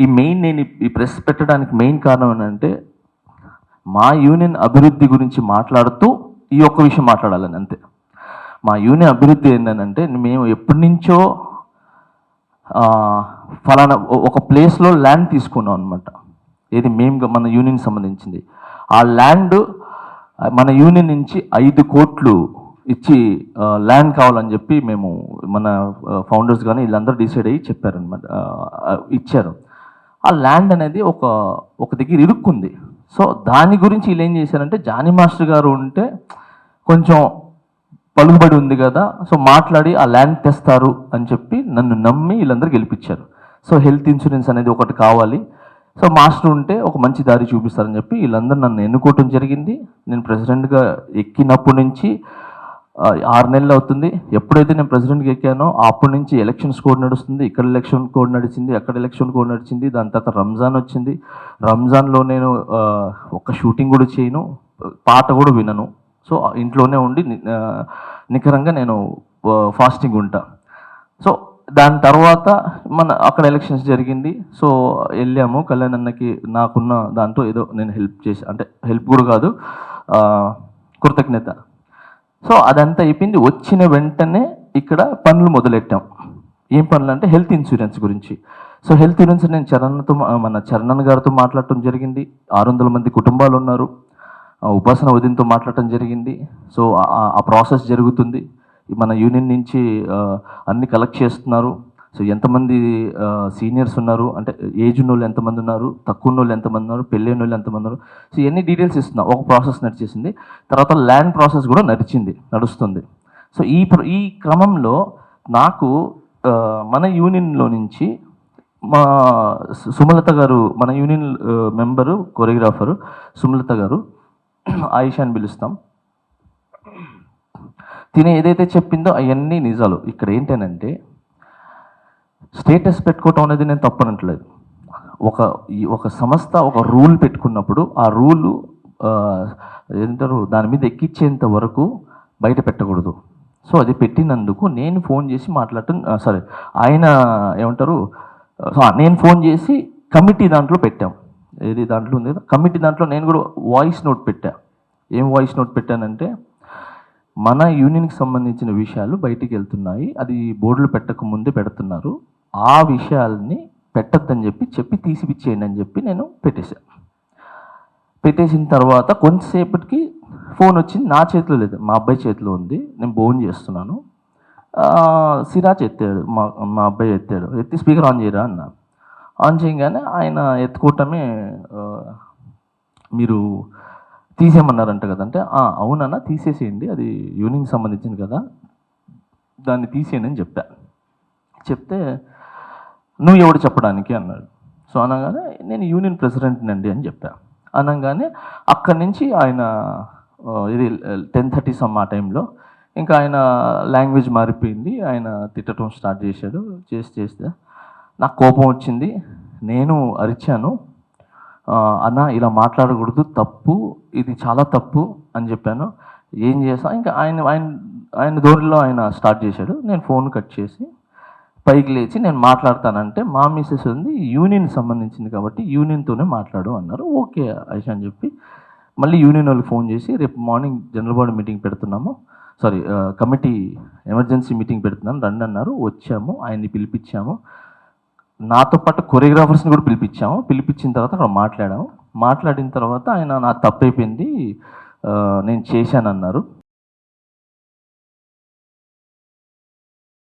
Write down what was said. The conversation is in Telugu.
ఈ మెయిన్ నేను ఈ- ప్రెస్ పెట్టడానికి మెయిన్ కారణం ఏంటంటే మా యూనియన్ అభివృద్ధి గురించి మాట్లాడుతూ ఈ ఒక్క విషయం మాట్లాడాలని అంతే. మా యూనియన్ అభివృద్ధి ఏంటంటే మేము ఎప్పటి నుంచో ఫలానా ఒక ప్లేస్లో ల్యాండ్ తీసుకున్నాం అనమాట ఏది మేము మన యూనియన్ సంబంధించింది. ఆ ల్యాండ్ మన యూనియన్ నుంచి ఐదు కోట్లు ఇచ్చి ల్యాండ్ కావాలని చెప్పి మేము మన ఫౌండర్స్ కానీ వీళ్ళందరూ డిసైడ్ అయ్యి చెప్పారనమాట ఇచ్చారు. ఆ ల్యాండ్ అనేది ఒక ఒక దగ్గర ఇరుక్కుంది. సో దాని గురించి వీళ్ళు ఏం చేశారంటే జానీ మాస్టర్ గారు ఉంటే కొంచెం పలుకుబడి ఉంది కదా సో మాట్లాడి ఆ ల్యాండ్ తెస్తారు అని చెప్పి నన్ను నమ్మి వీళ్ళందరూ గెలిపించారు. సో హెల్త్ ఇన్సూరెన్స్ అనేది ఒకటి కావాలి. సో మాస్టర్ ఉంటే ఒక మంచి దారి చూపిస్తారని చెప్పి వీళ్ళందరూ నన్ను ఎన్నుకోవటం జరిగింది. నేను ప్రెసిడెంట్గా ఎక్కినప్పటి నుంచి ఆరు నెలలు అవుతుంది. ఎప్పుడైతే నేను ప్రెసిడెంట్కి ఎక్కానో అప్పటి నుంచి ఎలక్షన్స్ కోడ్ నడుస్తుంది. ఇక్కడ ఎలక్షన్ కోడ్ నడిచింది అక్కడ ఎలక్షన్ కోడ్ నడిచింది. దాని తర్వాత రంజాన్ వచ్చింది. రంజాన్లో నేను ఒక ఒక్క షూటింగ్ కూడా చేయను. పాట కూడా వినను. సో ఇంట్లోనే ఉండి ని- నికరంగా నేను ఫాస్టింగ్ ఉంటా. సో దాని తర్వాత మన అక్కడ ఎలక్షన్స్ జరిగింది. సో వెళ్ళాము. కళ్యాణ్ అన్నకి నాకున్న దాంతో ఏదో నేను హెల్ప్ చేసి అంటే హెల్ప్ కూడా కాదు. కృతజ్ఞత. సో అదంతా అయిపోయింది. వచ్చిన వెంటనే ఇక్కడ పనులు మొదలెట్టాం. ఏం పనులు అంటే హెల్త్ ఇన్సూరెన్స్ గురించి. సో హెల్త్ ఇన్సూరెన్స్ నేను చరణ్తో మన చరణ్ గారితో మాట్లాడటం జరిగింది. ఆరు వందల మంది కుటుంబాలు ఉన్నారు. ఉపాసన ఉదయంతో మాట్లాడటం జరిగింది. సో ఆ- ప్రాసెస్ జరుగుతుంది. మన యూనియన్ నుంచి అన్ని కలెక్ట్ చేస్తున్నారు. సో ఎంతమంది సీనియర్స్ ఉన్నారు? అంటే ఏజ్ ఉన్న వాళ్ళు ఎంతమంది ఉన్నారు? తక్కువ ఉన్న వాళ్ళు ఎంతమంది ఉన్నారు? పెళ్ళైన వాళ్ళు ఎంతమంది ఉన్నారు? సో ఇవన్నీ డీటెయిల్స్ ఇస్తున్నా. ఒక ప్రాసెస్ నడిచేసింది. తర్వాత ల్యాండ్ ప్రాసెస్ కూడా నడిచింది నడుస్తుంది. సో ఈ ప్ర- ఈ క్రమంలో నాకు మన యూనియన్లో నుంచి మా సుమలత గారు మన యూనియన్ మెంబరు కొరియోగ్రాఫరు సుమలత గారు ఆయిషా అని పిలుస్తాం. తినే ఏదైతే చెప్పిందో అవన్నీ నిజాలు. ఇక్కడ ఏంటనంటే స్టేటస్ పెట్టుకోవటం అనేది నేను తప్పనట్లేదు ఒక ఈ ఒక సంస్థ ఒక రూల్ పెట్టుకున్నప్పుడు ఆ రూల్ ఏంటారు దాని మీద ఎక్కించేంత వరకు బయట పెట్టకూడదు. సో అది పెట్టినందుకు నేను ఫోన్ చేసి మాట్లాడటం సరే ఆయన ఏమంటారు సో నేను ఫోన్ చేసి కమిటీ దాంట్లో పెట్టాం. ఏది దాంట్లో ఉంది? కదా కమిటీ దాంట్లో నేను కూడా వాయిస్ నోట్ పెట్టా. ఏం వాయిస్ నోట్ పెట్టానంటే మన యూనియన్కి సంబంధించిన విషయాలు బయటికి వెళ్తున్నాయి అది బోర్డులు పెట్టక ముందే పెడుతున్నారు. ఆ విషయాల్ని పెట్టద్దని చెప్పి చెప్పి తీసిపిచ్చేయండి అని చెప్పి నేను పెట్టేశాను పెట్టేసిన తర్వాత కొంతసేపటికి ఫోన్ వచ్చింది. నా చేతిలో లేదు. మా అబ్బాయి చేతిలో ఉంది. నేను ఫోన్ చేస్తున్నాను. సిరాజ్ ఎత్తాడు. మా మా అబ్బాయి ఎత్తాడు. ఎత్తి స్పీకర్ ఆన్ చేయరా అన్న. ఆన్ చేయగానే ఆయన ఎత్తుకోవటమే మీరు తీసేయమన్నారంట కదంటే "ఆ, అవునన్నా తీసేసేయండి. అది యూనియన్కి సంబంధించింది కదా. దాన్ని తీసేయండి అని చెప్పా. చెప్తే నువ్వు ఎవడు చెప్పడానికి అన్నాడు. సో అనగానే నేను యూనియన్ ప్రెసిడెంట్ని అండి అని చెప్పాను అనగానే అక్కడి నుంచి ఆయన ఇది టెన్ థర్టీ సమ్ ఆ టైంలో ఇంకా ఆయన లాంగ్వేజ్ మారిపోయింది. ఆయన తిట్టడం స్టార్ట్ చేశాడు. చేసి చేస్తే నాకు కోపం వచ్చింది. నేను అరిచాను. అన్న ఇలా మాట్లాడకూడదు తప్పు ఇది చాలా తప్పు అని చెప్పాను. ఏం చేసా ఇంకా ఆయన ఆయన ఆయన ధోరణిలో ఆయన స్టార్ట్ చేశాడు. నేను ఫోన్ కట్ చేసి పైకి లేచి నేను మాట్లాడతానంటే మా మిస్సెస్ ఉంది యూనియన్ సంబంధించింది కాబట్టి యూనియన్తోనే మాట్లాడు అన్నారు. ఓకే ఐష అని చెప్పి మళ్ళీ యూనియన్ వాళ్ళకి ఫోన్ చేసి రేపు మార్నింగ్ జనరల్ బాడీ మీటింగ్ పెడుతున్నాము. సారీ కమిటీ ఎమర్జెన్సీ మీటింగ్ పెడుతున్నాను రండి అన్నారు. వచ్చాము ఆయన్ని పిలిపించాము. నాతో పాటు కొరియోగ్రాఫర్స్ని కూడా పిలిపించాము. పిలిపించిన తర్వాత అక్కడ మాట్లాడాము. మాట్లాడిన తర్వాత ఆయన నా తప్పైపోయింది నేను చేశానన్నారు.